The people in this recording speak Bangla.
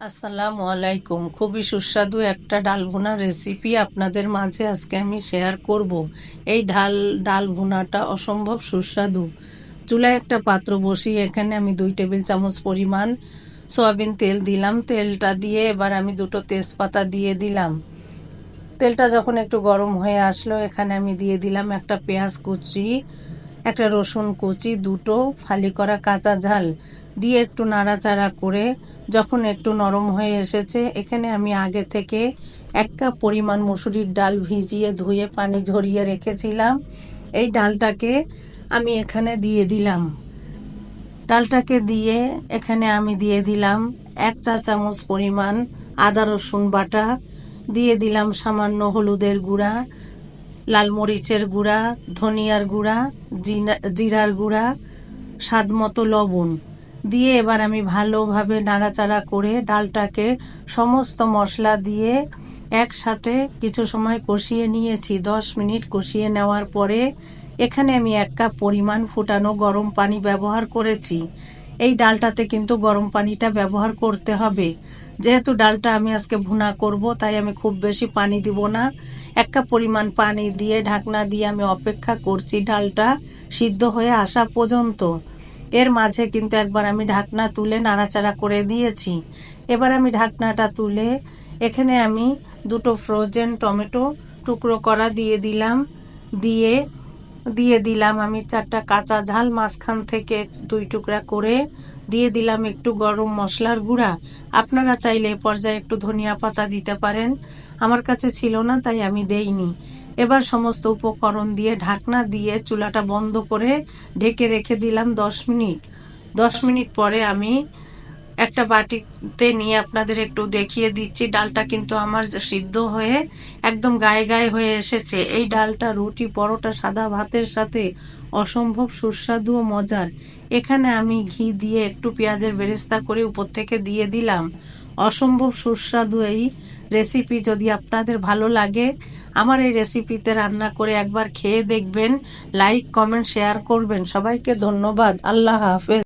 আসসালামু আলাইকুম। খুবই সুস্বাদু একটা ডাল ভুনা রেসিপি আপনাদের মাঝে আজকে আমি শেয়ার করব। এই ডাল ডাল ভুনাটা অসম্ভব সুস্বাদু। চুলায় একটা পাত্র বসিয়ে এখানে আমি দুই টেবিল চামচ পরিমাণ সয়াবিন তেল দিলাম। তেলটা দিয়ে এবার আমি দুটো তেজপাতা দিয়ে দিলাম। তেলটা যখন একটু গরম হয়ে আসলো, এখানে আমি দিয়ে দিলাম একটা পেঁয়াজ কুচি একটা রসুন কুচি, দুটো ফালি করা কাঁচা ঝাল দিয়ে একটু নাড়াচাড়া করে যখন একটু নরম হয়ে এসেছে, এখানে আমি আগে থেকে এক কাপ পরিমাণ মুসুরির ডাল ভিজিয়ে ধুয়ে পানি ঝরিয়ে রেখেছিলাম। এই ডালটাকে আমি এখানে দিয়ে দিলাম। ডালটাকে দিয়ে এখানে আমি দিয়ে দিলাম এক চা চামচ পরিমাণ আদা রসুন বাটা, দিয়ে দিলাম সামান্য হলুদের গুঁড়া লাল মরিচের গুঁড়া, ধনিয়ার গুঁড়া জিরার গুঁড়া স্বাদ মতো লবণ। দিয়ে এবার আমি ভালোভাবে নাড়াচাড়া করে ডালটাকে সমস্ত মশলা দিয়ে একসাথে কিছু সময় কষিয়ে নিয়েছি। দশ মিনিট কষিয়ে নেওয়ার পরে এখানে আমি এক কাপ পরিমাণ ফুটানো গরম পানি ব্যবহার করেছি। এই ডালটাতে কিন্তু গরম পানিটা ব্যবহার করতে হবে। যেহেতু ডালটা আমি আজকে ভুনা করব, তাই আমি খুব বেশি পানি দিব না। এক কাপ পরিমাণ পানি দিয়ে, ঢাকনা দিয়ে আমি অপেক্ষা করছি ডালটা সিদ্ধ হয়ে আসা পর্যন্ত। এর মাঝে কিন্তু একবার আমি ঢাকনা তুলে নাড়াচাড়া করে দিয়েছি। এবার আমি ঢাকনাটা তুলে এখানে আমি দুটো ফ্রোজেন টমেটো টুকরো করা দিয়ে দিলাম। দিয়ে দিয়ে দিলাম আমি চারটা কাঁচা ঝাল, মাঝখান থেকে দুই টুকরা করে দিয়ে দিলাম একটু গরম মশলার গুঁড়া। আপনারা চাইলে পর্যায়ে একটু ধনিয়া পাতা দিতে পারেন। আমার কাছে ছিল না, তাই আমি দেইনি। এবার সমস্ত উপকরণ দিয়ে ঢাকনা দিয়ে চুলাটা বন্ধ করে ঢেকে রেখে দিলাম দশ মিনিট। দশ মিনিট পরে আমি একটা বাটিতে নিয়ে আপনাদের একটু দেখিয়ে দিচ্ছি। ডালটা কিন্তু আমার সিদ্ধ হয়ে একদম গায়ে গায়ে হয়ে এসেছে। এই ডালটা রুটি, পরোটা, সাদা ভাতের সাথে অসম্ভব সুস্বাদু ও মজার। এখানে আমি ঘি দিয়ে একটু পেঁয়াজের বেরেস্তা করে উপর থেকে দিয়ে দিলাম। অসম্ভব সুস্বাদু এই রেসিপি। যদি আপনাদের ভালো লাগে আমার এই রেসিপিতে রান্না করে একবার খেয়ে দেখবেন, লাইক, কমেন্ট, শেয়ার করবেন। সবাইকে ধন্যবাদ। আল্লাহ হাফেজ।